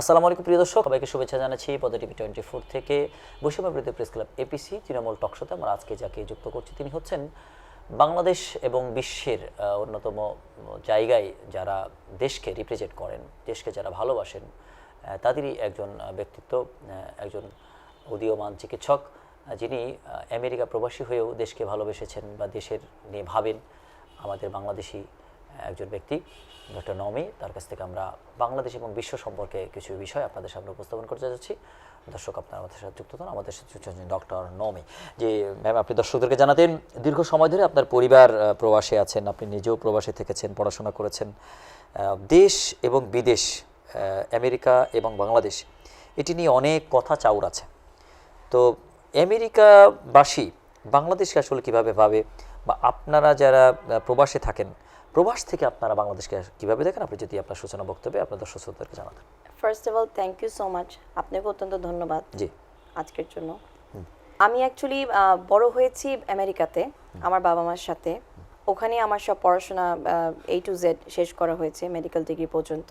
আসসালামু আলাইকুম, প্রিয় দর্শক। সবাইকে শুভেচ্ছা জানাচ্ছি পদ টিভি টোয়েন্টি ফোর থেকে। বৈষম্য প্রেস ক্লাব এপিসি তৃণমূল টকশোতে আমরা আজকে যাকে যুক্ত করছি, তিনি হচ্ছেন বাংলাদেশ এবং বিশ্বের অন্যতম জায়গায় যারা দেশকে রিপ্রেজেন্ট করেন, দেশকে যারা ভালোবাসেন তাদেরই একজন ব্যক্তিত্ব একজন উদীয়মান চিকিৎসক যিনি আমেরিকা প্রবাসী হয়েও দেশকে ভালোবেসেছেন বা দেশের নিয়ে ভাবেন, আমাদের বাংলাদেশি একজন ব্যক্তি, ডক্টর নমি তার কাছ থেকে আমরা বাংলাদেশ এবং বিশ্ব সম্পর্কে কিছু বিষয় আপনাদের সামনে উপস্থাপন করতে যাচ্ছি। দর্শক, আপনারা আমাদের সাথে যুক্ত হন আমাদের সাথে যুক্ত হচ্ছেন ডক্টর নমি যে ম্যাম, আপনি দর্শকদেরকে জানাতেন, দীর্ঘ সময় ধরে আপনার পরিবার প্রবাসে আছেন, আপনি নিজেও প্রবাসে থেকেছেন, পড়াশোনা করেছেন। দেশ এবং বিদেশ আমেরিকা এবং বাংলাদেশ, এটি নিয়ে অনেক কথা চাউর আছে। তো আমেরিকাবাসী বাংলাদেশকে আসলে কীভাবে ভাবে বা আপনারা যারা প্রবাসে থাকেন প্রবাস থেকে আপনারা বাংলাদেশকে কীভাবে দেখেন? আপনি যদি আপনার সূচনা বক্তব্যে আপনার দর্শক শ্রোতাদেরকে জানাতেন। First of all thank you so much আপনাকে অত্যন্ত ধন্যবাদ জি। আজকের জন্য। আমি অ্যাকচুয়ালি বড় হয়েছি আমেরিকাতে আমার বাবা মার সাথে। ওখানে আমার সব পড়াশোনা এ টু জেড শেষ করা হয়েছে মেডিকেল ডিগ্রি পর্যন্ত।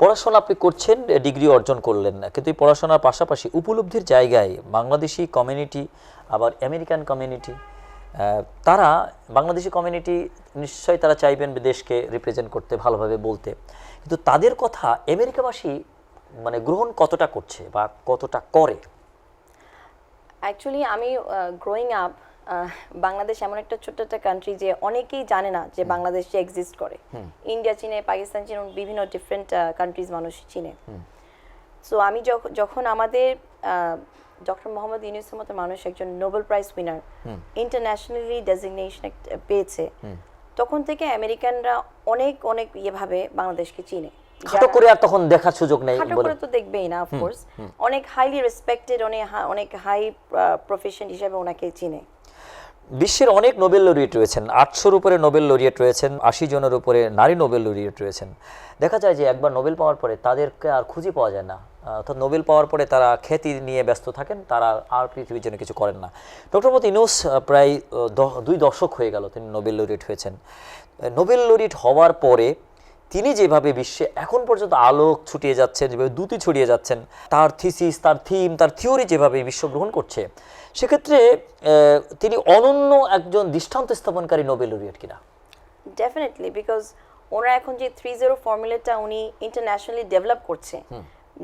পড়াশোনা আপনি করছেন ডিগ্রি অর্জন করলেন না। কিন্তু এই পড়াশোনার পাশাপাশি উপলব্ধির জায়গায় বাংলাদেশি কমিউনিটি আবার আমেরিকান কমিউনিটি তারা বাংলাদেশি কমিউনিটি নিশ্চয়ই তারা চাইবেন দেশকে রিপ্রেজেন্ট করতে ভালোভাবে বলতে। কিন্তু তাদের কথা আমেরিকাবাসী মানে গ্রহণ কতটা করছে বা কতটা করে? অ্যাকচুয়ালি আমি গ্রোয়িং আপ বাংলাদেশ এমন একটা ছোট্ট একটা কান্ট্রি যে অনেকেই জানে না যে বাংলাদেশ যে এক্সিস্ট করে। ইন্ডিয়া চীনে পাকিস্তান চীনে বিভিন্ন ডিফারেন্ট কান্ট্রিজ মানুষ চিনে। সো আমি যখন আমাদের ডক্টর মোহাম্মদ ইউনুসের মতো মানুষ একজন Nobel prize winner internationally designation পেয়েছে। তখন থেকে আমেরিকানরা অনেক অনেক ইয়েভাবে বাংলাদেশকে চিনে। খাটো করে আর তখন দেখার সুযোগ নেই খাটো করে তো দেখবেই না অফকোর্স অনেক হাইলি রেসপেক্টেড অনেক অনেক হাই প্রফেশন হিসেবে ওনাকে চিনে। বিশ্বের অনেক নোবেল লরিয়েট রয়েছেন। আটশোর উপরে নোবেল লরিয়েট রয়েছেন, আশি জনের উপরে নারী নোবেল লরিয়েট রয়েছেন। দেখা যায় যে একবার নোবেল পাওয়ার পরে তাদেরকে আর খুঁজে পাওয়া যায় না। অর্থাৎ নোবেল পাওয়ার পরে তারা খ্যাতি নিয়ে ব্যস্ত থাকেন, তারা আর পৃথিবীর জন্য কিছু করেন না। ডক্টর মত ইনুস প্রায় দুই দশক হয়ে গেল তিনি নোবেল লরিয়েট হয়েছেন। নোবেল লরিয়েট হওয়ার পরে তিনি যেভাবে বিশ্বে এখন পর্যন্ত আলোক ছুটিয়ে যাচ্ছেন, যেভাবে দ্যুতি ছড়িয়ে যাচ্ছেন, তার থিসিস তার থিম তার থিওরি যেভাবে বিশ্ব গ্রহণ করছে সেক্ষেত্রে তিনি অনন্য একজন দৃষ্টান্ত স্থাপনকারী নোবেল লরিয়েট কিনা? ডেফিনেটলি বিকজ ওনারা এখন যে থ্রি জিরো ফর্মুলাটা উনি ইন্টারন্যাশনালি ডেভেলপ করছে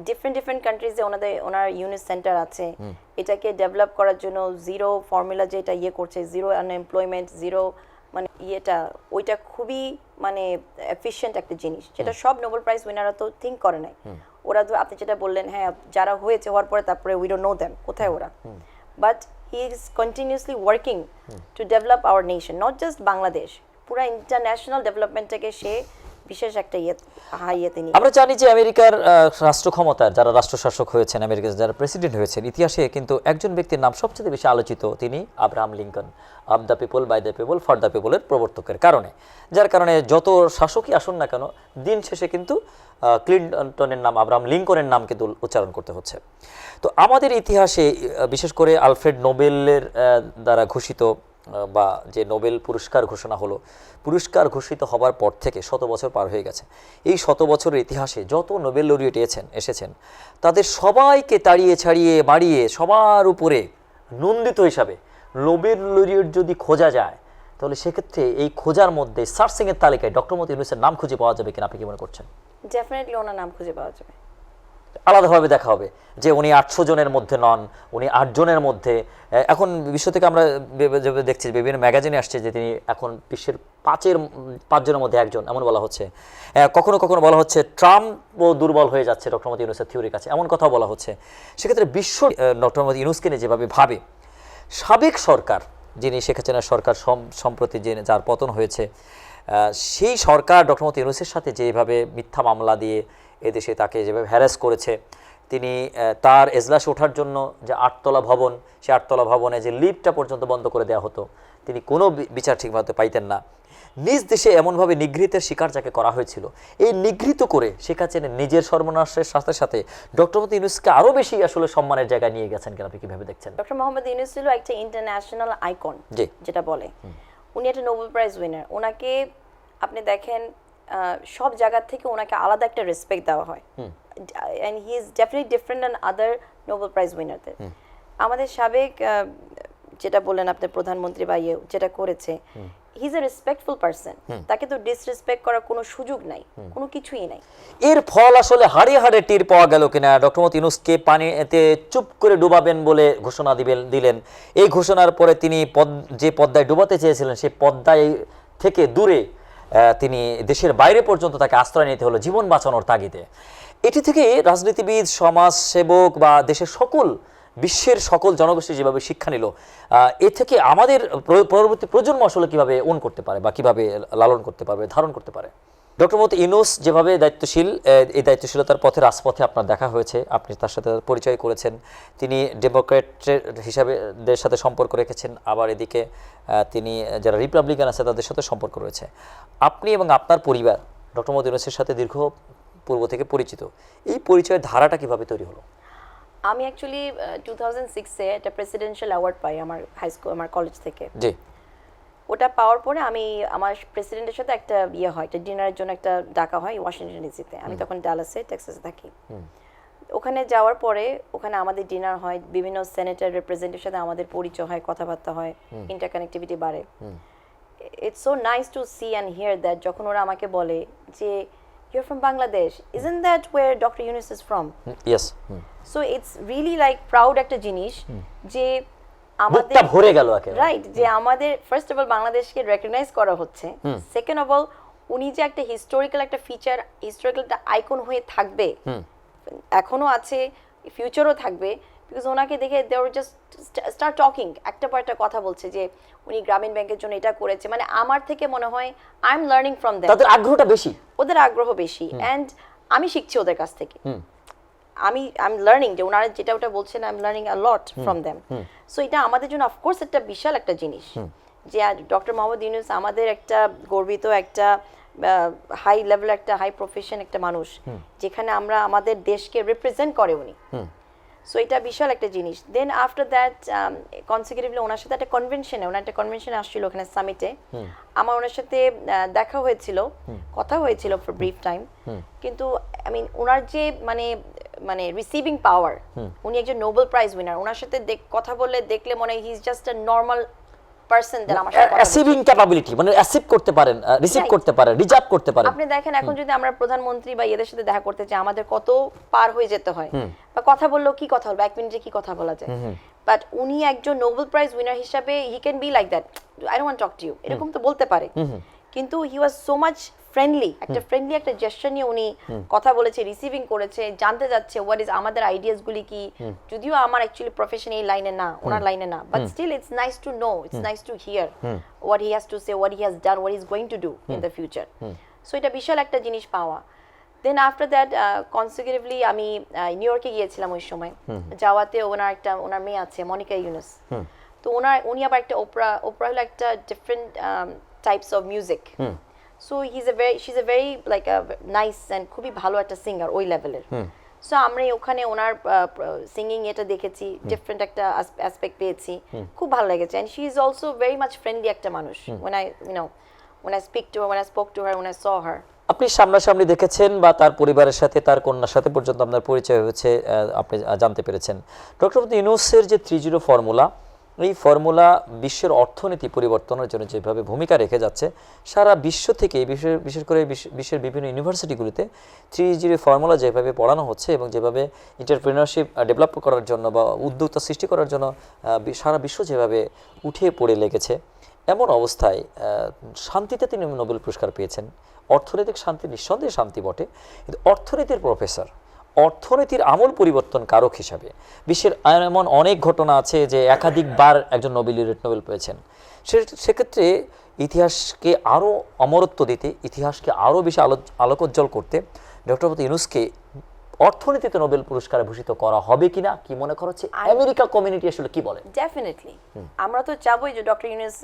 ডিফারেন্ট ডিফারেন্ট কান্ট্রিজে ওনাদের ওনার ইউনিট সেন্টার আছে। এটাকে ডেভেলপ করার জন্য জিরো ফর্মুলা যেটা ইয়ে করছে জিরো আনএমপ্লয়মেন্ট জিরো মানে ইয়েটা ওইটা খুবই মানে এফিশিয়েন্ট একটা জিনিস যেটা সব নোবেল প্রাইজ উইনাররা তো থিঙ্ক করে নাই। ওরা তো আপনি যেটা বললেন হ্যাঁ যারা হয়েছে হওয়ার পরে তারপরে উই ডোন্ট নো দেম কোথায় ওরা? but he is continuously working to develop our nation not just Bangladesh পুরো ইন্টারন্যাশনাল ডেভেলপমেন্টটাকে সে বিশেষ একটা ইয়ে হাই ইয়েতে নিয়ে আমরা জানি যে আমেরিকার রাষ্ট্র ক্ষমতার যারা রাষ্ট্রশাসক হয়েছেন, আমেরিকার যারা প্রেসিডেন্ট হয়েছেন, ইতিহাসে কিন্তু একজন ব্যক্তির নাম সবচেয়ে বেশি আলোচিত তিনি Abraham Lincoln of the people by the people for the পিপলের প্রবর্তকের কারণে। যার কারণে যত শাসকই আসুন না কেন, দিন শেষে কিন্তু ক্লিন্টনের নাম, আব্রাহাম লিঙ্কনের নাম কিন্তু উচ্চারণ করতে হচ্ছে। তো আমাদের ইতিহাসে বিশেষ করে আলফ্রেড নোবেলের দ্বারা ঘোষিত বা যে নোবেল পুরস্কার ঘোষণা হলো, পুরস্কার ঘোষিত হবার পর থেকে শত বছর পার হয়ে গেছে। এই শত বছরের ইতিহাসে যত নোবেল লরিয়েট এসেছেন এসেছেন, তাদের সবাইকে তাড়িয়ে ছাড়িয়ে বাড়িয়ে সবার উপরে নন্দিত হিসাবে নোবেল লরিয়েট যদি খোঁজা যায়, তাহলে সেক্ষেত্রে এই খোঁজার মধ্যে সার্চিংয়ের তালিকায় ডক্টর মতি ইউনুসের নাম খুঁজে পাওয়া যাবে কিনা আপনি কি মনে করছেন? ডেফিনেটলি ওনার নাম খুঁজে পাওয়া যাবে। আলাদাভাবে দেখা হবে যে উনি আটশো জনের মধ্যে নন, উনি আট জনের মধ্যে। এখন বিশ্ব থেকে আমরা দেখছি, বিভিন্ন ম্যাগাজিনে আসছে যে তিনি এখন বিশ্বের পাঁচের, পাঁচজনের মধ্যে একজন, এমন বলা হচ্ছে। কখনো কখনো বলা হচ্ছে ট্রাম্পও দুর্বল হয়ে যাচ্ছে ডক্টর মোদী ইউনুসের থিওরির কাছে, এমন কথাও বলা হচ্ছে। সেক্ষেত্রে বিশ্ব ডক্টর মোদী ইউনুসকে নিয়ে যেভাবে ভাবে, সাবেক সরকার, যিনি শেখ হাসিনার সরকার সম্প্রতি যে যার পতন হয়েছে সেই সরকার ডক্টর মোহাম্মদ ইউনুসের সাথে যেভাবে মিথ্যা মামলা দিয়ে এদেশে তাকে যেভাবে হ্যারাস করেছে তিনি তার এজলাস ওঠার জন্য যে আটতলা ভবন সে আটতলা ভবনে যে লিফটটা পর্যন্ত বন্ধ করে দেওয়া হতো তিনি কোনো বিচার ঠিকমতো পাইতেন না। নিজ দেশে এমনভাবে নিগৃহীতের শিকার যাকে করা হয়েছিল এই নিগৃহীত করে শেখ হাসিনা নিজের সর্বনাশের সাথে সাথে ডক্টর মোহাম্মদ ইউনুসকে আরও বেশি আসলে সম্মানের জায়গায় নিয়ে গেছেন কেন আপনি কীভাবে দেখছেন? ডক্টর মোহাম্মদ ইউনুস ছিল একটা ইন্টারন্যাশনাল আইকন। যেটা বলে। উনি একটা নোবেল প্রাইজ উইনার ওনাকে আপনি দেখেন সব জায়গা থেকে ওনাকে আলাদা একটা রেসপেক্ট দেওয়া হয়। and he is definitely different than other Nobel Prize winnerদের আমাদের সাবেক যেটা বললেন আপনার প্রধানমন্ত্রী বা ইয়ে যেটা করেছে he is a respectful person তাকে তো ডিসরেসপেক্ট করার কোনো সুযোগ নাই কোনো কিছুই নাই। এর ফল আসলে হাড়ে হাড়ে টির পাওয়া গেল কিনা ডক্টর মোহাম্মদ ইউনুসকে পানিতে চুপ করে ডুবাবেন বলে ঘোষণা দিবেন দিলেন। এই ঘোষণার পরে তিনি পদ যে পদ্মায় ডুবাতে চেয়েছিলেন সেই পদ্মায় থেকে দূরে তিনি দেশের বাইরে পর্যন্ত তাকে আশ্রয় নিতে হলো জীবন বাঁচানোর তাগিদে। এটি থেকে রাজনীতিবিদ সমাজ সেবক বা দেশের সকল, বিশ্বের সকল জনগোষ্ঠী যেভাবে শিক্ষা নিল এ থেকে আমাদের প্র- পরবর্তী প্রজন্ম আসলে কীভাবে ওন করতে পারে বা কীভাবে লালন করতে পারবে, ধারণ করতে পারে? ডক্টর মোহাম্মদ ইনুস যেভাবে দায়িত্বশীল এই দায়িত্বশীলতার পথে রাজপথে আপনার দেখা হয়েছে আপনি তার সাথে পরিচয় করেছেন তিনি ডেমোক্রেটের হিসাবে দের সাথে সম্পর্ক রেখেছেন আবার এদিকে তিনি যারা রিপাবলিকান আছে তাদের সাথে সম্পর্ক রয়েছে। আপনি এবং আপনার পরিবার ডক্টর মোহাম্মদ ইউনুসের সাথে দীর্ঘ পূর্ব থেকে পরিচিত এই পরিচয়ের ধারাটা কীভাবে তৈরি হলো? আমি অ্যাকচুয়ালি টু থাউজেন্ড সিক্সে একটা প্রেসিডেন্সিয়াল অ্যাওয়ার্ড পাই আমার হাই স্কুল আমার কলেজ থেকে। জি। ওটা পাওয়ার পরে আমি আমার প্রেসিডেন্টের সাথে একটা ইয়ে হয় একটা ডিনারের জন্য একটা ডাকা হয় ওয়াশিংটন ডিসিতে আমি তখন ডালাসে টেক্সাসে থাকি। ওখানে যাওয়ার পরে ওখানে আমাদের ডিনার হয় বিভিন্ন সেনেটার রিপ্রেজেন্টের সাথে আমাদের পরিচয় হয় কথাবার্তা হয় ইন্টারকানেক্টিভিটি বাড়ে। It's so nice to see and hear that যখন ওরা আমাকে বলে যে you're from Bangladesh isn't that where doctor Yunus is from yes so it's really like proud একটা জিনিস যে বুকটা ভরে গেল একেবারে। রাইট যে আমাদের ফার্স্ট অফ অল বাংলাদেশকে রেকগনাইজ করা হচ্ছে। সেকেন্ড অফ অল উনি যে একটা হিস্টোরিক্যাল একটা ফিচার হিস্টোরিক্যাল একটা আইকন হয়ে থাকবে এখনও আছে ফিউচারও থাকবে বিকজ ওনাকে দেখে দেওয়ার জাস্ট স্টার্ট টকিং একটা পর একটা কথা বলছে যে উনি গ্রামীণ ব্যাংকের জন্য এটা করেছে। মানে আমার থেকে মনে হয় I am learning from that তাদের আগ্রহটা বেশি। ওদের আগ্রহ বেশি। অ্যান্ড আমি শিখছি ওদের কাছ থেকে। আমি আই এম লার্নিং যে ওনারা যেটা ওটা বলছেন I am learning a lot from them so এটা আমাদের জন্য অফকোর্স একটা বিশাল একটা জিনিস যে ডক্টর মোহাম্মদ ইউনুস আমাদের একটা গর্বিত একটা হাই লেভেল একটা হাই প্রফেশন একটা মানুষ যেখানে আমরা আমাদের দেশকে রিপ্রেজেন্ট করে উনি। সো এটা বিশাল একটা জিনিস। দেন আফটার দ্যাট কনসিকিউটিভলি ওনার সাথে একটা কনভেনশনে ওনার একটা কনভেনশনে আসছিল ওখানে সামিটে আমার ওনার সাথে দেখা হয়েছিল। কথা হয়েছিল ফর ব্রিফ টাইম কিন্তু আই মিন ওনার যে মানে মানে রিসিভিং পাওয়ার উনি একজন নোবেল প্রাইজ উইনার ওনার সাথে কথা বললে দেখলে মনে হয় he is just a normal capability মানে করতে পারেন রিসিভ করতে পারেন রিজার্ভ করতে পারেন। আপনি দেখেন এখন যদি আমরা প্রধানমন্ত্রী বা এদের সাথে দেখা করতে চাই আমাদের কত পার হয়ে যেতে হয়। বা কথা বললেও কি কথা বলব এক মিনিটে কি কথা বলা যায়। বাট উনি একজন নোবেল প্রাইজ উইনার হিসাবে he can be like that I don't talk to you এরকম তো বলতে পারে। কিন্তু he was so much friendly একটা ফ্রেন্ডলি একটা জেস্টার নিয়ে উনি কথা বলেছে রিসিভিং করেছে জানতে যাচ্ছে হোয়াট ইজ আমাদের আইডিয়াস গুলি কি? যদিও আমার অ্যাকচুয়ালি প্রফেশন এই লাইনে না ওনার লাইনে না but still it's nice to know it's nice to hear what he has to say what he has done what is going to do in the future so এটা বিশাল একটা জিনিস পাওয়া। দেন আফটার দ্যাট কনসিকিউটিভলি আমি new ইয়র্কে গিয়েছিলাম ওই সময়। যাওয়াতে ওনার একটা ওনার মেয়ে আছে মনিকা ইউনুস। তো ওনার উনি আবার একটা ওপরা ওপরা হলো একটা different types of music so he is a very she is a very like nice and খুবই ভালো একটা সিঙ্গার ওই লেভেলের সো আমরা ওখানে ওনার সিঙ্গিং এটা দেখেছি ডিফারেন্ট একটা অ্যাসপেক্ট পেয়েছি। খুব ভালো লেগেছে। And she is also very much friendly একটা মানুষ। When I you know when I speak to her when I spoke to her when I saw her আপনি সামনাসামনি দেখেছেন বা তার পরিবারের সাথে তার কন্যার সাথে পর্যন্ত আপনার পরিচয় হয়েছে আপনি জানতে পেরেছেন। ডক্টর ইউনুসের যে থ্রি জিরো ফর্মুলা এই ফর্মুলা বিশ্বের অর্থনীতি পরিবর্তনের জন্য যেভাবে ভূমিকা রেখে যাচ্ছে, সারা বিশ্ব থেকে, বিশেষ বিশেষ করে বিশ্ব- বিশ্বের বিভিন্ন ইউনিভার্সিটিগুলিতে থ্রি জিরো ফর্মুলা যেভাবে পড়ানো হচ্ছে এবং যেভাবে এন্টারপ্রিনারশিপ ডেভেলপ করার জন্য বা উদ্যোক্তা সৃষ্টি করার জন্য সারা বিশ্ব যেভাবে উঠে পড়ে লেগেছে, এমন অবস্থায় শান্তিতে তিনি নোবেল পুরস্কার পেয়েছেন। অর্থনৈতিক শান্তি, নিঃসন্দেহে শান্তি বটে। কিন্তু অর্থনীতির প্রফেসর অর্থনীতির আমূল পরিবর্তন কারক হিসাবে। বিশ্বের এমন অনেক ঘটনা আছে যে একাধিকবার একজন নোবেল নোবেল পেয়েছেন। সে সেক্ষেত্রে ইতিহাসকে আরও অমরত্ব দিতে ইতিহাসকে আরও বেশি আলো আলোকোজ্জ্বল করতে ডক্টর ইউনুসকে অর্থনীতিতে নোবেল পুরস্কারে ভূষিত করা হবে কিনা কি মনে করা হচ্ছে? আমেরিকা কমিউনিটি আসলে কি বলে? ডেফিনেটলি আমরা তো চাবই যে ডক্টর ইউনুস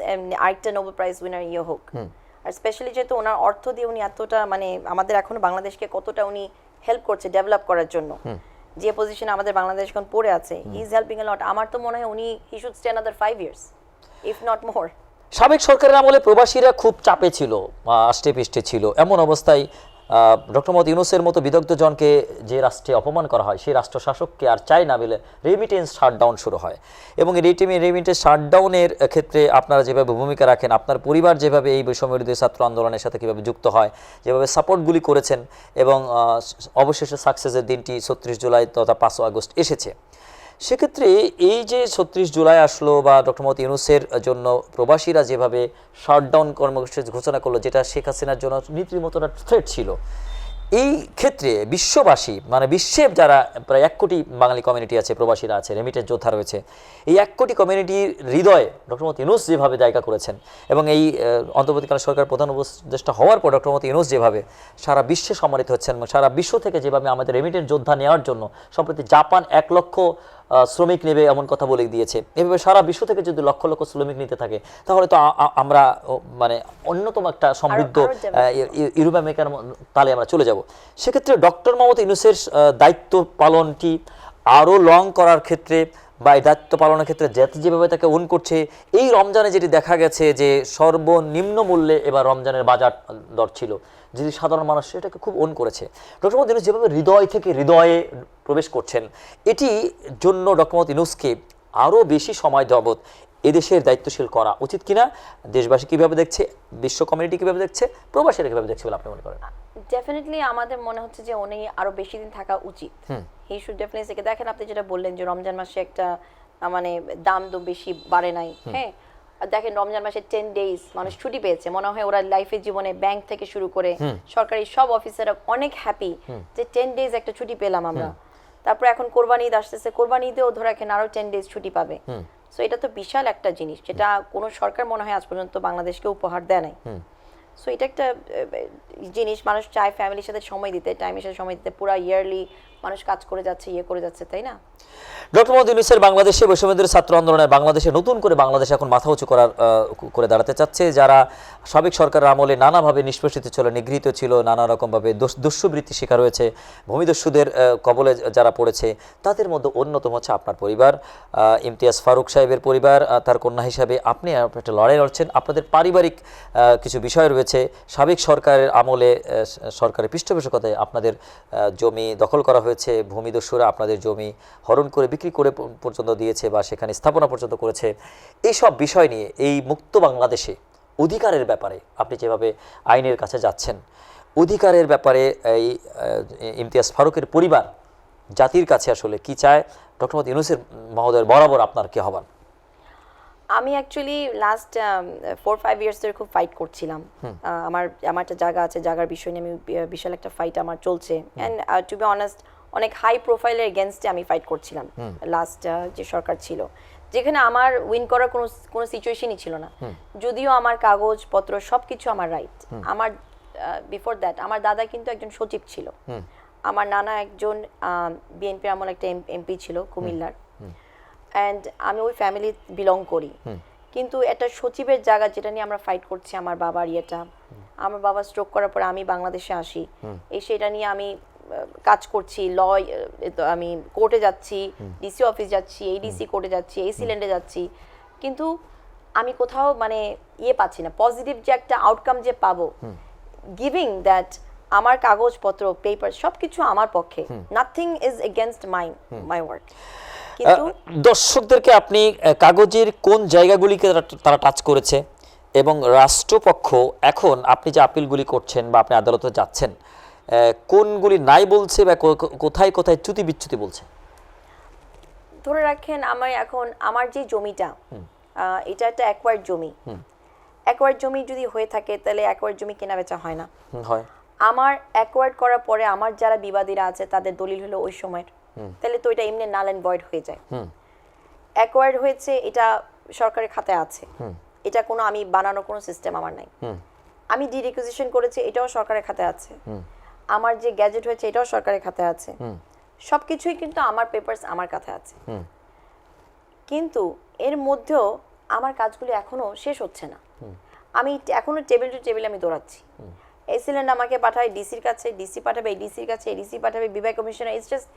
আরেকটা নোবেল প্রাইজ উইনার ইয়ে হোক। আর স্পেশালি যেহেতু ওনার অর্থ দিয়ে উনি এতটা মানে আমাদের এখন বাংলাদেশকে কতটা উনি হেল্প করছে ডেভেলপ করার জন্য। যে পজিশনে আমাদের বাংলাদেশ এখন পড়ে আছে he is helping a lot আমার তো মনে হয় উনি he should stay another five years if not more সাবেক সরকারের আমলে প্রবাসীরা খুব চাপে ছিল আষ্টে পিষ্টে ছিল। এমন অবস্থায় ডক্টর মোহাম্মদ ইউনুসের মতো বিদগ্ধ জনকে যে রাষ্ট্রে অপমান করা হয়, সেই রাষ্ট্র শাসককে আর চাই না বলে রেমিটেন্স শাটডাউন শুরু হয়। এবং এই রেমিটেন্স শাটডাউনের ক্ষেত্রে আপনারা যেভাবে ভূমিকা রাখেন, আপনার পরিবার যেভাবে এই বৈষম্য বিরোধী ছাত্র আন্দোলনের সাথে কীভাবে যুক্ত হয়, যেভাবে সাপোর্টগুলি করেছেন এবং অবশেষে সাকসেসের দিনটি ছত্রিশ জুলাই তথা পাঁচই আগস্ট এসেছে। সেক্ষেত্রে এই যে ছত্রিশ জুলাই আসলো বা ডক্টর মোহাম্মদ ইউনুসের জন্য প্রবাসীরা যেভাবে শাটডাউন কর্মসূচি ঘোষণা করল, যেটা শেখ হাসিনার জন্য রীতিমতো থ্রেট ছিল, এই ক্ষেত্রে বিশ্ববাসী মানে বিশ্বের যারা প্রায় এক কোটি বাঙালি কমিউনিটি আছে, প্রবাসীরা আছে রেমিটেন্স যোদ্ধা রয়েছে, এই এক কোটি কমিউনিটির হৃদয়ে ডক্টর মোহাম্মদ ইউনুস যেভাবে জায়গা করেছেন এবং এই অন্তর্বর্তীকালীন সরকার প্রধান উপদেষ্টা হওয়ার পর ডক্টর মোহাম্মদ ইউনুস যেভাবে সারা বিশ্বে সম্মানিত হচ্ছেন সারা বিশ্ব থেকে যেভাবে আমাদের রেমিটেন্স যোদ্ধা নেওয়ার জন্য সম্প্রতি জাপান এক লক্ষ শ্রমিক নেবে এমন কথা বলে দিয়েছে। এভাবে সারা বিশ্ব থেকে যদি লক্ষ লক্ষ শ্রমিক নিতে থাকে তাহলে তো আমরা মানে অন্যতম একটা সমৃদ্ধ ইউরোপ আমেরিকার তালে আমরা চলে যাব। সেক্ষেত্রে ডক্টর মোহাম্মদ ইউনুসের দায়িত্ব পালনটি আরও লং করার ক্ষেত্রে বা এই দায়িত্ব পালনের ক্ষেত্রে যেতে যেভাবে তাকে উন করছে, এই রমজানে যেটি দেখা গেছে যে সর্বনিম্ন মূল্যে এবার রমজানের বাজার দর ছিল। যদি সাধারণ মানুষ এটাকে খুব উন করেছে। ডক্টর মোহাম্মদ যেভাবে হৃদয় থেকে হৃদয়ে প্রবেশ করছেন, এটি জন্য ডক্টর মোহাম্মদ আরও বেশি সময় যাবৎ এদেশের দায়িত্বশীল করা উচিত কিনা দেশবাসী কীভাবে দেখছে বিশ্ব কমিউনিটি কীভাবে দেখছে প্রবাসীরা কীভাবে দেখছে বলে আপনি মনে করেন? ডেফিনেটলি আমাদের মনে হচ্ছে যে উনি আরও বেশি দিন থাকা উচিত। হি শুড ডেফিনেটলি দেখেন আপনি যেটা বললেন যে রমজান মাসে একটা মানে দাম তো বেশি বাড়ে নাই হ্যাঁ? দেখেন রমজান মাসে টেন ডেজ মানুষ ছুটি পেয়েছে মনে হয় ওরা লাইফের জীবনে ব্যাংক থেকে শুরু করে সরকারি সব অফিসাররা অনেক হ্যাপি যে টেন ডেজ একটা ছুটি পেলাম আমরা। তারপর এখন কোরবানি ঈদ আসতেছে কোরবানি ঈদেও ধরে রাখেন আরও টেন ডেজ ছুটি পাবে। সো এটা তো বিশাল একটা জিনিস, যেটা কোনো সরকার মনে হয় আজ পর্যন্ত বাংলাদেশকে উপহার দেয় নাই। সো এটা একটা জিনিস মানুষ চায় ফ্যামিলির সাথে সময় দিতে টাইমের সাথে সময় দিতে, পুরো ইয়ারলি মানুষ কাজ করে যাচ্ছে ইয়ে করে যাচ্ছে, তাই না? ডক্টর মোহাম্মদ ইউনুসের বাংলাদেশে বৈষম্যদের ছাত্র আন্দোলনে বাংলাদেশে নতুন করে বাংলাদেশ এখন মাথা উঁচু করার করে দাঁড়াতে চাচ্ছে। যারা সাবেক সরকারের আমলে নানাভাবে নিষ্পেষিত ছিল, নিগৃহীত ছিল, নানা রকমভাবে দস্যুবৃত্তি শিকার হয়েছে, ভূমিদস্যুদের কবলে যারা পড়েছে, তাদের মধ্যে অন্যতম হচ্ছে আপনার পরিবার। ইমতিয়াজ ফারুক সাহেবের পরিবার তার কন্যা হিসাবে আপনি একটা লড়াই লড়ছেন। আপনাদের পারিবারিক কিছু বিষয় রয়েছে সাবেক সরকারের আমলে সরকারের পৃষ্ঠপোষকতায় আপনাদের জমি দখল করা হয়েছে, ভূমিদস্যুরা আপনাদের জমি হরণ করে বিক্রি করে পর্যন্ত দিয়েছে বা সেখানে স্থাপনা পর্যন্ত করেছে। এইসব বিষয় নিয়ে, এই মুক্ত বাংলাদেশে অধিকারের ব্যাপারে আপনি যেভাবে আইনের কাছে যাচ্ছেন, অধিকারের ব্যাপারে এই ইমতিয়াজ ফারুকের পরিবার জাতির কাছে আসলে কি চায়? ডক্টর মোহাম্মদ ইউনুসের মহোদয়ের বরাবর আপনার কি হবান আমি actually last four five years ধরে খুব ফাইট করছিলাম। আমার আমার একটা জায়গা আছে জায়গার বিষয় নিয়ে আমি বিশাল একটা ফাইট আমার চলছে। অ্যান্ড টু বি অনেস্ট অনেক হাই প্রোফাইলের এগেনস্টে আমি ফাইট করছিলাম। লাস্ট যে সরকার ছিল। যেখানে আমার উইন করার কোনো কোনো সিচুয়েশনই ছিল না। যদিও আমার কাগজপত্র সব কিছু আমার রাইট আমার বিফোর দ্যাট আমার দাদা কিন্তু একজন সচিব ছিল। আমার নানা একজন বিএনপির আমল একটা এমপি ছিল কুমিল্লার। অ্যান্ড আমি ওই ফ্যামিলি বিলং করি। কিন্তু একটা সচিবের জায়গা যেটা নিয়ে আমরা ফাইট করছি আমার বাবার ইয়েটা আমার বাবা স্ট্রোক করার পরে আমি বাংলাদেশে আসি। এসে এটা নিয়ে আমি কাজ করছি ল আমি কোর্টে যাচ্ছি ডিসি অফিস যাচ্ছি এই ডিসি কোর্টে যাচ্ছি এই সিলেন্ডে যাচ্ছি। কিন্তু আমি কোথাও মানে ইয়ে পাচ্ছি না। পজিটিভ যে একটা আউটকাম যে পাবো গিভিং দ্যাট আমার কাগজপত্র পেপার সবকিছু আমার পক্ষে। Nothing is against my my work কিন্তু দর্শকদেরকে আপনি কাগজের কোন জায়গাগুলিকে তারা- টাচ করেছে এবং রাষ্ট্রপক্ষ এখন আপনি যে আপিলগুলি করছেন বা আপনি আদালতে যাচ্ছেন কোনগুলি নাই বলছে বা কোথায় কোথায় চ্যুতি বিচ্যুতি বলছে? ধরে রাখেন আমার এখন আমার যে জমিটা এটা একটা অ্যাকোয়ার্ড জমি। অ্যাকোয়ার্ড জমি যদি হয়ে থাকে তাহলে অ্যাকোয়ার্ড জমি কেনা বেচা হয় না। হয়। আমার অ্যাকোয়ার্ড করার পরে আমার যারা বিবাদীরা আছে তাদের দলিল হলো ওই সময়ের। তাহলে তো এটা এমনি নাল অ্যান্ড ভয়েড হয়ে যায়। অ্যাকোয়ার্ড হয়েছে এটা সরকারের খাতায় আছে। এটা কোনো আমি বানানোর কোনো সিস্টেম আমার নাই। আমি ডি রিকুইজিশন করেছি এটাও সরকারের খাতায় আছে। আমার যে গ্যাজেট হয়েছে এটাও সরকারের খাতায় আছে। সবকিছুই কিন্তু আমার পেপারস আমার কাছে আছে। কিন্তু এর মধ্যেও আমার কাজগুলি এখনও শেষ হচ্ছে না। আমি ট- এখনও টেবিল টু টেবিল আমি দৌড়াচ্ছি। এই সিলেন্ড আমাকে পাঠায় ডিসির কাছে ডিসি পাঠাবে ডিসির কাছে ডিসি পাঠাবে বিভাগ commissioner it's just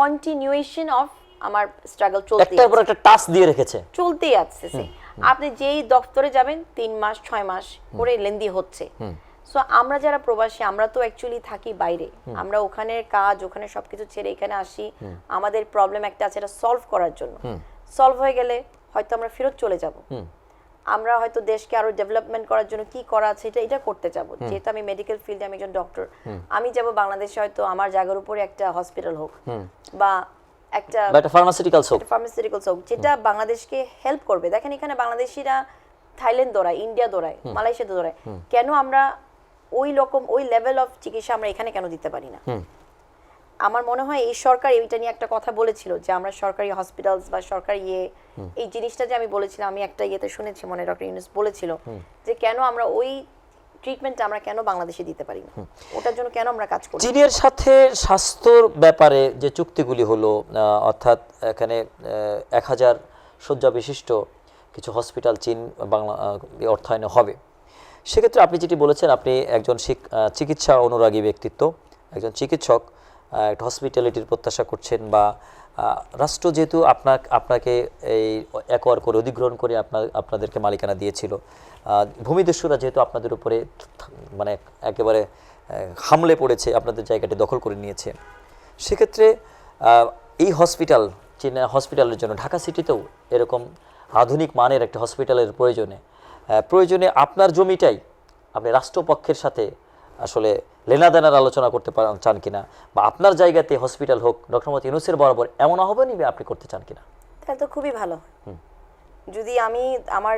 continuation of আমার স্ট্রাগল চলতেই একটার পর একটা টাচ দিয়ে রেখেছে। চলতেই আসছে আপনি যেই দপ্তরে যাবেন তিন মাস ছয় মাস করে লেন্দি হচ্ছে। সো আমরা যারা প্রবাসী আমরা তো অ্যাকচুয়ালি থাকি বাইরে। আমরা ওখানে কাজ ওখানে সবকিছু ছেড়ে এখানে আসি। আমাদের প্রবলেম একটা আছে এটা সলভ করার জন্য। সলভ হয়ে গেলে হয়তো আমরা ফেরত চলে যাব। আমরা হয়তো দেশকে আরও ডেভেলপমেন্ট করার জন্য কি করা আছে এটা এটা করতে যাব। যেহেতু আমি মেডিকেল ফিল্ডে আমি একজন ডক্টর আমি যাব বাংলাদেশে হয়তো আমার জায়গার উপরে একটা হসপিটাল হোক বা একটা ফার্মাসিউটিক্যালস হোক। ফার্মাসিউটিক্যালস হোক যেটা বাংলাদেশকে হেল্প করবে। দেখেন এখানে বাংলাদেশিরা থাইল্যান্ড দৌড়ায় ইন্ডিয়া দৌড়ায় মালয়েশিয়া দৌড়ায়। কেন আমরা ওই রকম ওই লেভেল অফ চিকিৎসা আমরা এখানে কেন দিতে পারি না? আমার মনে হয় এই সরকার এইটা নিয়ে একটা কথা বলেছিল যে আমরা সরকারি হসপিটালস বা সরকারি ইয়ে এই জিনিসটা যে আমি বলেছিলাম আমি একটা ইয়েতে শুনেছি মনে ডক্টর ইউনুস বলেছিল যে কেন আমরা ওই ট্রিটমেন্টটা আমরা কেন বাংলাদেশে দিতে পারি না? ওটার জন্য কেন আমরা কাজ করি চীনের সাথে স্বাস্থ্যর ব্যাপারে যে চুক্তিগুলি হলো অর্থাৎ এখানে এক হাজার শয্যা বিশিষ্ট কিছু হসপিটাল চীন বাংলা অর্থায়নে হবে। সেক্ষেত্রে আপনি যেটি বলেছেন আপনি একজন চিকিৎসা অনুরাগী ব্যক্তিত্ব একজন চিকিৎসক একটা হসপিটালিটির প্রত্যাশা করছেন বা রাষ্ট্র যেহেতু আপনার আপনাকে এই একোয়ার করে, অধিগ্রহণ করে আপনার আপনাদেরকে মালিকানা দিয়েছিল ভূমিদস্যুরা যেহেতু আপনাদের উপরে মানে একেবারে হামলে পড়েছে, আপনাদের জায়গাটি দখল করে নিয়েছে, সেক্ষেত্রে এই হসপিটাল চীনা হসপিটালের জন্য, ঢাকা সিটিতেও এরকম আধুনিক মানের একটা হসপিটালের প্রয়োজনে প্রয়োজনে আপনার জমিটাই আপনি রাষ্ট্রপক্ষের সাথে আসলে লেনাদেনার আলোচনা করতে চান কিনা? বা আপনার জায়গাতে হসপিটাল হোক ডক্টর মোহাম্মদ ইউনুসের বরাবর এমন আহ্বান নিবে আপনি করতে চান কিনা? তাহলে তো খুবই ভালো। যদি আমি আমার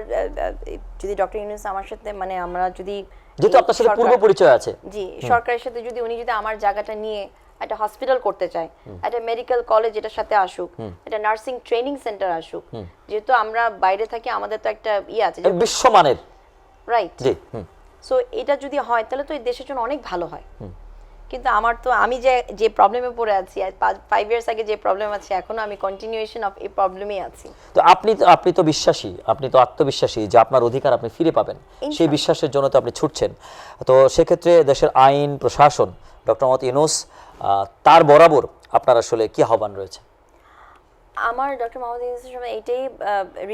যদি ডক্টর ইউনুস আমার সাথে মানে আমরা যদি যেহেতু আপনার সাথে পূর্ব পরিচয় আছে। জি সরকারের সাথে যদি উনি যদি আমার জায়গাটা নিয়ে একটা হসপিটাল করতে চায় একটা মেডিকেল কলেজ এটার সাথে আসুক একটা নার্সিং ট্রেনিং সেন্টার আসুক যেহেতু আমরা বাইরে থাকি আমাদের তো একটা ইয়ে আছে বিশ্বমানের। রাইট জি সো এটা যদি হয় তাহলে তো এই দেশের জন্য অনেক ভালো হয়। কিন্তু আমার তো আমি যে যে প্রবলেমে পড়ে আছি ফাইভ ইয়ার্স আগে যে প্রবলেম আছে এখনও আমি কন্টিনিউয়েশন অফ এই প্রবলেমেই আছি। তো আপনি তো আপনি তো বিশ্বাসী আপনি তো আত্মবিশ্বাসী যে আপনার অধিকার আপনি ফিরে পাবেন। সেই বিশ্বাসের জন্য তো আপনি ছুটছেন। তো সেক্ষেত্রে দেশের আইন প্রশাসন ডক্টর মোহাম্মদ ইউনুস তার বরাবর আপনার আসলে কি আহ্বান রয়েছে? আমার ডক্টর মোহাম্মদ ইউনুসের সময় এইটাই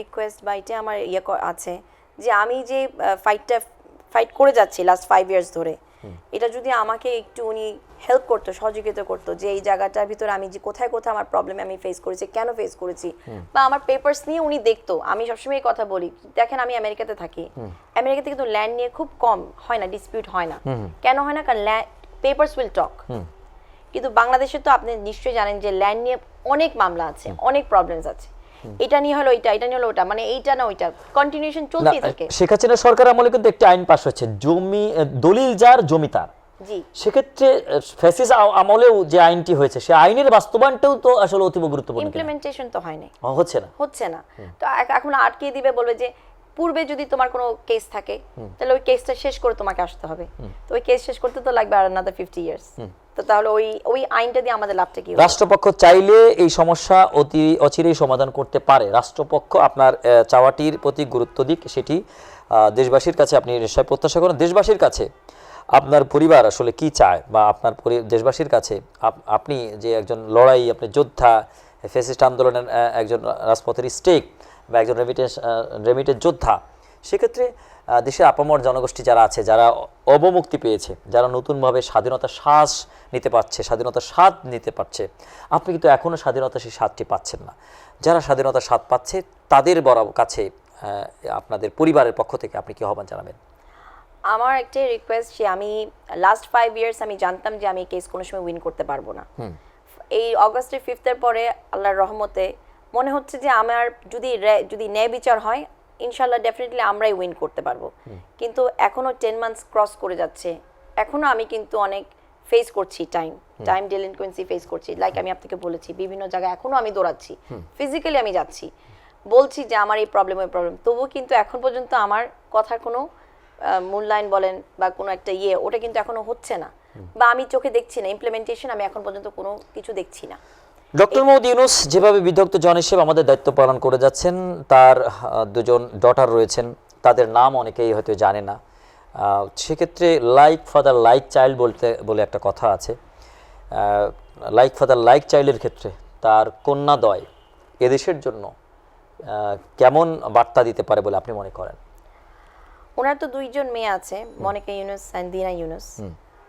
রিকোয়েস্ট বা এটাই আমার ইয়ে আছে যে আমি যে ফাইটটা ফাইট করে যাচ্ছি লাস্ট ফাইভ ইয়ার্স ধরে। এটা যদি আমাকে একটু উনি হেল্প করতো সহযোগিতা করতো যে এই জায়গাটার ভিতরে আমি যে কোথায় কোথায় আমার প্রবলেম আমি ফেস করেছি কেন ফেস করেছি বা আমার পেপারস নিয়ে উনি দেখতো আমি সবসময় এই কথা বলি দেখেন আমি আমেরিকাতে থাকি। আমেরিকাতে কিন্তু ল্যান্ড নিয়ে খুব কম হয় না ডিসপিউট হয় না। কেন হয় না? কারণ পেপার্স উইল টক কিন্তু বাংলাদেশে তো আপনি নিশ্চয়ই জানেন যে ল্যান্ড নিয়ে অনেক মামলা আছে অনেক প্রবলেমস আছে। এটা নিয়ে হলো এটা এটা নিয়ে হলো ওটা মানে এইটা না ওইটা কন্টিনিউশন চলতেই থাকে। শেখ হাসিনা সরকার আমলে কিন্তু একটি আইন পাশ হয়েছে জমি দলিল যার জমি তার। জি। সেক্ষেত্রে ফেসিস আমলেও যে আইনটি হয়েছে সে আইনের বাস্তবায়নটাও তো আসলে অতীব গুরুত্বপূর্ণ? ইমপ্লিমেন্টেশন তো হয় না হচ্ছে না। হচ্ছে না। তো এখন আটকে দিবে বলবে যে পূর্বে যদি তোমার কোনো কেস থাকে তাহলে ওই কেসটা শেষ করে তোমাকে আসতে হবে। তো ওই কেস শেষ করতে তো লাগবে আর আনাদার ফিফটি ইয়ার্স তো তাহলে ওই ওই আইনটা দিয়ে আমাদের লাভটা কি রাষ্ট্রপক্ষ চাইলে এই সমস্যা অতি অচিরেই সমাধান করতে পারে। রাষ্ট্রপক্ষ আপনার চাওয়াটির প্রতি গুরুত্ব দিক সেটি দেশবাসীর কাছে আপনি নিশ্চয় প্রত্যাশা করেন। দেশবাসীর কাছে আপনার পরিবার আসলে কি চায়? বা আপনার দেশবাসীর কাছে আপ- আপনি যে একজন লড়াই আপনি যোদ্ধা ফেসিস্ট আন্দোলনের একজন রাজপথের স্টেক বা একজন রেমিটেন্স রেমিটেড যোদ্ধা সেক্ষেত্রে দেশের আপামর জনগোষ্ঠী যারা আছে যারা অবমুক্তি পেয়েছে যারা নতুনভাবে স্বাধীনতার শ্বাস নিতে পারছে স্বাধীনতার স্বাদ নিতে পারছে আপনি কিন্তু এখনও স্বাধীনতা সেই স্বাদটি পাচ্ছেন না। যারা স্বাধীনতার স্বাদ পাচ্ছে তাদের বড় কাছে আপনাদের পরিবারের পক্ষ থেকে আপনি কি আহ্বান জানাবেন? আমার একটাই রিকোয়েস্ট যে আমি লাস্ট ফাইভ ইয়ার্স আমি জানতাম যে আমি কেস কোনো সময় উইন করতে পারব না। এই অগস্টের ফিফথের পরে আল্লাহর রহমতে মনে হচ্ছে যে আমার যদি যদি ন্যায় বিচার হয় ইনশাল্লাহ ডেফিনেটলি আমরাই উইন করতে পারব। কিন্তু এখনও টেন মান্থস ক্রস করে যাচ্ছে। এখনও আমি কিন্তু অনেক ফেস করছি টাইম টাইম ডেলিনকুয়েন্সি ফেস করছি। লাইক আমি আপনাকে বলেছি বিভিন্ন জায়গায় এখনও আমি দৌড়াচ্ছি। ফিজিক্যালি আমি যাচ্ছি। বলছি যে আমার এই প্রবলেম ওই প্রবলেম তবুও কিন্তু এখন পর্যন্ত আমার কথার কোনো মূল্যায়ন বলেন বা কোনো একটা ইয়ে ওটা কিন্তু এখনও হচ্ছে না। বা আমি চোখে দেখছি না ইমপ্লিমেন্টেশন আমি এখন পর্যন্ত কোনো কিছু দেখছি না। ডক্টর মোহাম্মদ ইউনুস যেভাবে বিদগ্ধ জন হিসেবে আমাদের দায়িত্ব পালন করে যাচ্ছেন তার দুজন ডটার রয়েছেন তাদের নাম অনেকেই হয়তো জানে না। সেক্ষেত্রে লাইক ফাদার লাইক চাইল্ড বলতে বলে একটা কথা আছে। লাইক ফাদার লাইক চাইল্ডের ক্ষেত্রে তার কন্যাদয় এদেশের জন্য কেমন বার্তা দিতে পারে বলে আপনি মনে করেন? ওনার তো দুইজন মেয়ে আছে Monica Yunus and Dina Yunus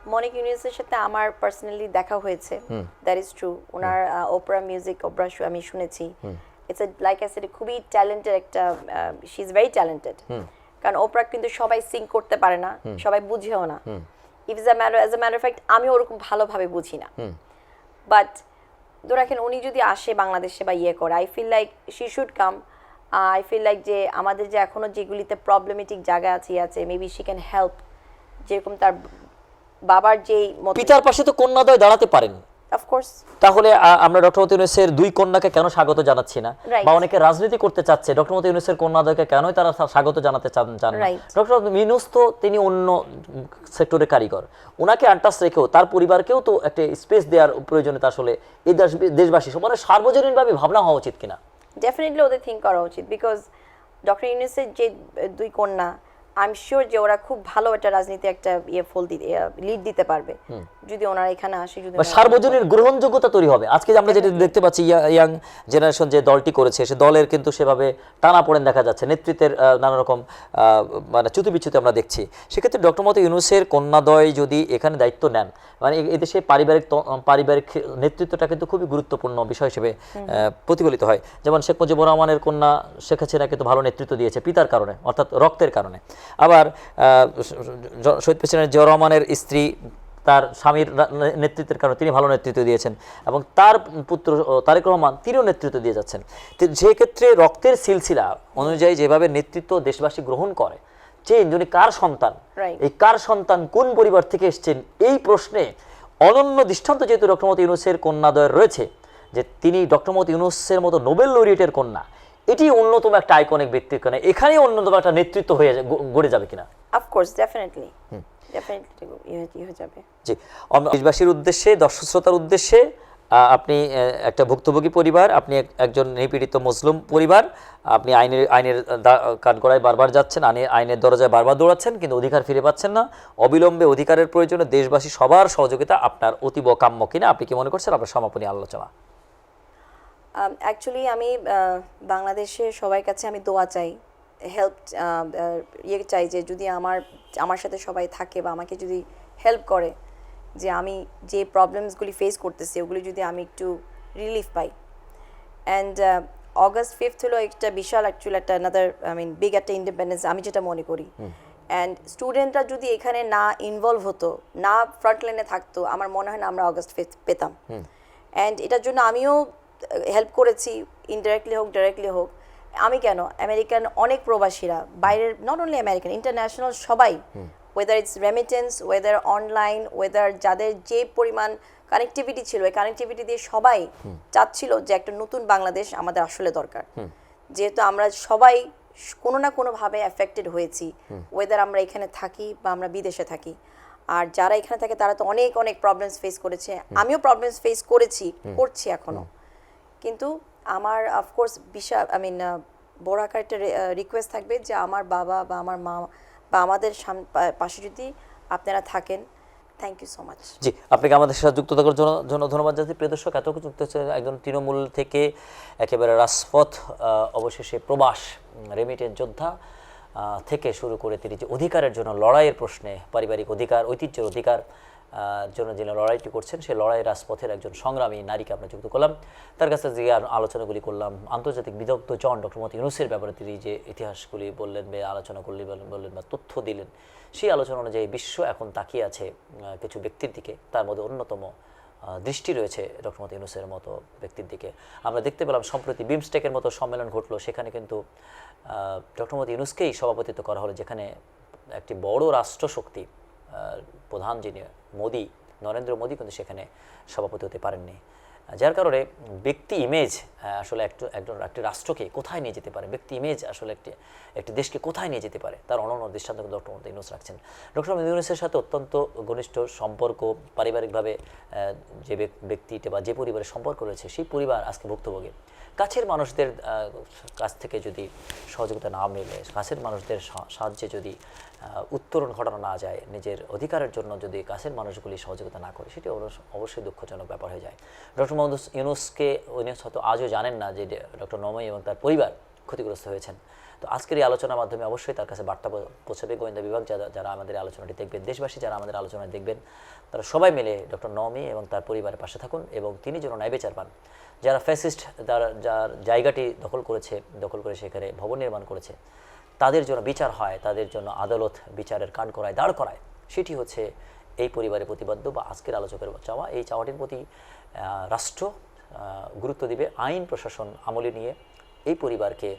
Monica ইউনুসের সাথে আমার পার্সোনালি দেখা হয়েছে। দ্যাট ইজ ট্রু ওনার ওপরা মিউজিক ওপরা আমি শুনেছি। ইটস লাইক আই সেড খুবই ট্যালেন্টেড একটা শি ইজ ভেরি ট্যালেন্টেড কারণ ওপরা কিন্তু সবাই সিং করতে পারে না সবাই বুঝেও না। If is a matter as a matter fact আমি ওরকম ভালোভাবে বুঝি না। বাট ধরে রাখেন উনি যদি আসে বাংলাদেশে বা ইয়ে করে I feel like she should come I feel like যে আমাদের যে এখনও যেগুলিতে প্রবলেমেটিক জায়গা আছে ইয়ে আছে মেবি শি ক্যান হেল্প যেরকম তার বাবার যেই পিতার পাশে তো কন্যাদয় দাঁড়াতে পারেন। তাহলে আমরা ডক্টর মতি ইউনুসের দুই কন্যাকে কেন স্বাগত জানাচ্ছি না? বা অনেকে রাজনীতি করতে চাচ্ছে ডক্টর মতি ইউনুসের কন্যাদয়কে কেনই তারা স্বাগত জানাতে চান ডক্টর ইউনুস তো তিনি অন্য সেক্টরের কারিগর। ওনাকে আন্টাস রেখেও তার পরিবারকেও তো একটা স্পেস দেওয়ার প্রয়োজনীয়তা আসলে এই দেশ দেশবাসী। মানে সার্বজনীনভাবে ভাবনা হওয়া উচিত কিনা? ডেফিনেটলি ওদের থিঙ্ক করা উচিত বিকজ ডক্টর ইউনুসের যে দুই কন্যা আই এম শিওর যে ওরা খুব ভালো একটা রাজনীতি একটা ইয়ে ফল দিতে লিড দিতে পারবে। যদি ওনারা এখানে আসে যদি সার্বজনীন গ্রহণযোগ্যতা তৈরি হবে। আজকে আমরা যেটা দেখতে পাচ্ছি ইয়াং জেনারেশন যে দলটি করেছে সে দলের কিন্তু সেভাবে টানা পড়েন দেখা যাচ্ছে। নেতৃত্বের নানা রকম মানে চ্যুতিবিচ্যুতি আমরা দেখছি। সেক্ষেত্রে ডক্টর মতো ইউনুসের কন্যাদয় যদি এখানে দায়িত্ব নেন মানে এদেশে পারিবারিক পারিবারিক নেতৃত্বটা কিন্তু খুবই গুরুত্বপূর্ণ বিষয় হিসেবে প্রতিফলিত হয়। যেমন শেখ মুজিবুর রহমানের কন্যা শেখ হাসিনা কিন্তু ভালো নেতৃত্ব দিয়েছে পিতার কারণে অর্থাৎ রক্তের কারণে। আবার শহীদ প্রেসিডেন্ট জিয়া রহমানের স্ত্রী তার স্বামীর নেতৃত্বের কারণে তিনি ভালো নেতৃত্ব দিয়েছেন এবং তার পুত্র তারেক রহমান তিনিও নেতৃত্ব দিয়ে যাচ্ছেন। যে ক্ষেত্রে রক্তের সিলসিলা অনুযায়ী যেভাবে নেতৃত্ব দেশবাসী গ্রহণ করে চেন যিনি কার সন্তান. এই কার সন্তান কোন পরিবার থেকে এসছেন? এই প্রশ্নে অনন্য দৃষ্টান্ত যেহেতু ডক্টর মত ইউনুসের কন্যাদয়ের রয়েছে যে তিনি ডক্টর মত ইউনুসের মতো নোবেল লরিয়েটের কন্যা এটি অন্যতম একটা আইকনিক ব্যক্তির কন্যা এখানেই অন্যতম একটা নেতৃত্ব হয়ে গড়ে যাবে কিনা? অফকোর্স ডেফিনেটলি জি। দেশবাসীর উদ্দেশ্যে দর্শক শ্রোতার উদ্দেশ্যে আপনি একটা ভুক্তভোগী পরিবার আপনি একজন নিপীড়িত মুসলিম পরিবার আপনি আইনের আইনের দা- কাঠগড়ায় বারবার যাচ্ছেন আইনের আইনের দরজায় বারবার দৌড়াচ্ছেন কিন্তু অধিকার ফিরে পাচ্ছেন না। অবিলম্বে অধিকারের প্রয়োজনে দেশবাসী সবার সহযোগিতা আপনার অতীব কাম্য কিনা আপনি কি মনে করছেন? আপনার সমাপনী আলোচনা। অ্যাকচুয়ালি আমি আহ, বাংলাদেশে সবার কাছে আমি দোয়া চাই। হেল্প ইয়ে চাই যে যদি আমার আমার সাথে সবাই থাকে বা আমাকে যদি হেল্প করে যে আমি যে প্রবলেমসগুলি ফেস করতেছি ওগুলি যদি আমি একটু রিলিফ পাই। অ্যান্ড অগস্ট ফিফথ হলো একটা বিশাল অ্যাকচুয়ালি একটা আনাদার আই মিন বিগ একটা ইন্ডিপেন্ডেন্স আমি যেটা মনে করি। অ্যান্ড স্টুডেন্টরা যদি এখানে না ইনভলভ হতো না ফ্রন্ট লাইনে থাকতো আমার মনে হয় না আমরা অগস্ট ফিফথ পেতাম। অ্যান্ড এটার জন্য আমিও হেল্প করেছি ইনডাইরেক্টলি হোক ডাইরেক্টলি হোক। আমি কেন? আমেরিকান অনেক প্রবাসীরা বাইরের নট অনলি আমেরিকান ইন্টারন্যাশনাল সবাই whether it's remittance whether online whether যাদের যে পরিমাণ কানেক্টিভিটি ছিল ওই কানেক্টিভিটি দিয়ে সবাই চাচ্ছিল যে একটা নতুন বাংলাদেশ আমাদের আসলে দরকার। যেহেতু আমরা সবাই কোনো না কোনোভাবে অ্যাফেক্টেড হয়েছি ওয়েদার আমরা এখানে থাকি বা আমরা বিদেশে থাকি। আর যারা এখানে থাকে তারা তো অনেক অনেক প্রবলেমস ফেস করেছে। আমিও প্রবলেমস ফেস করেছি করছি এখনও। কিন্তু আমার অফকোর্স বিশাল আই মিন বড় আকার একটা রিকোয়েস্ট থাকবে যে আমার বাবা বা আমার মা বা আমাদের পাশে যদি আপনারা থাকেন থ্যাংক ইউ সো মাচ জি, আপনাকে আমাদের সাথে যুক্ত থাকার জন্য ধন্যবাদ জানাচ্ছি। প্রিয় দর্শক, এত যুক্ত হচ্ছে একজন তৃণমূল থেকে, একেবারে রাজপথ অবশেষে প্রবাস রেমিটেন্স যোদ্ধা থেকে শুরু করে তিনি যে অধিকারের জন্য লড়াইয়ের প্রশ্নে পারিবারিক অধিকার, ঐতিহ্যের অধিকার জন্য যিনি লড়াইটি করছেন। সেই লড়াই রাজপথের একজন সংগ্রামী নারীকে আমরা যুক্ত করলাম। তার কাছে যে আলোচনাগুলি করলাম, আন্তর্জাতিক বিদগ্ধ জন ডক্টর মত ইউনুসের ব্যাপারে তিনি যে ইতিহাসগুলি বললেন বা আলোচনা করলেন বললেন- বা তথ্য দিলেন, সেই আলোচনা অনুযায়ী বিশ্ব এখন তাকিয়ে আছে কিছু ব্যক্তির দিকে। তার মধ্যে অন্যতম দৃষ্টি রয়েছে ডক্টর মত ইউনুসের মতো ব্যক্তির দিকে। আমরা দেখতে পেলাম, সম্প্রতি বিমস্টেকের মতো সম্মেলন ঘটলো। সেখানে কিন্তু ডক্টর মত ইউনুসকেই সভাপতিত্ব করা হলো, যেখানে একটি বড় রাষ্ট্রশক্তি প্রধান যিনি মোদি, নরেন্দ্র মোদি কিন্তু সেখানে সভাপতি হতে পারেননি। যার কারণে ব্যক্তি ইমেজ আসলে একটু, একজন একটি রাষ্ট্রকে কোথায় নিয়ে যেতে পারে? ব্যক্তি ইমেজ আসলে একটি একটি দেশকে কোথায় নিয়ে যেতে পারে? তার অনন্য দৃষ্টান্ত ডক্টর মোহাম্মদ ইউনুস রাখছেন। ডক্টর মোহাম্মদ ইউনুসের সাথে অত্যন্ত ঘনিষ্ঠ সম্পর্ক, পারিবারিকভাবে যে ব্যক- ব্যক্তিটা বা যে পরিবারের সম্পর্ক রয়েছে, সেই পরিবার আজকে ভুক্তভোগী। কাছের মানুষদের কাছ থেকে যদি সহযোগিতা না মেলে, কাছের মানুষদের সাহায্যে যদি উত্তরণ ঘটানো না যায়, নিজের অধিকারের জন্য যদি কাছের মানুষগুলি সহযোগিতা না করে, সেটি অবশ্য- অবশ্যই দুঃখজনক ব্যাপার হয়ে যায়। ডক্টর মোহাম্মদ ইউনুসকে, ইউনুস হয়তো আজও জানেন না যে ডক্টর নমই এবং তার পরিবার ক্ষতিগ্রস্ত হয়েছেন। তো আজকের এই আলোচনার মাধ্যমে অবশ্যই তার কাছে বার্তা পৌঁছাবে। গোয়েন্দা বিভাগ যারা যারা আমাদের আলোচনাটি দেখবেন, দেশবাসী যারা আমাদের আলোচনা দেখবেন, তারা সবাই মিলে ডক্টর নওমি এবং তার পরিবারের পাশে থাকুন এবং তিনি যেন ন্যায় বিচার পান। যারা ফ্যাসিস্ট যারা যার জায়গাটি দখল করেছে, দখল করে সেখানে ভবন নির্মাণ করেছে তাদের জন্য বিচার হয়, তাদের জন্য আদালত বিচারের কান করায় দাঁড় করায়। সেটি হচ্ছে এই পরিবারের প্রতিবাদ্য বা আজকের আলোচকের চাওয়া। এই চাওয়াটির প্রতি রাষ্ট্র গুরুত্ব দিবে, আইন প্রশাসন আমলে নিয়ে এই পরিবারকে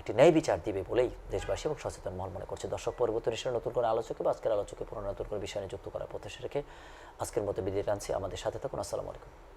একটি ন্যায় বিচার দিবে বলেই দেশবাসী এবং সচেতন মহল মনে করছে। দর্শক পরবর্তী নিশ্চয় নতুন কোনো আলোচকে বা আজকের আলোচকে পুরো নতুন কোনো বিষয় নিয়ে যুক্ত করার প্রত্যাশা রেখে আজকের মতো বিদায় টানছি আমাদের সাথে থাকুন। আসসালামু আলাইকুম।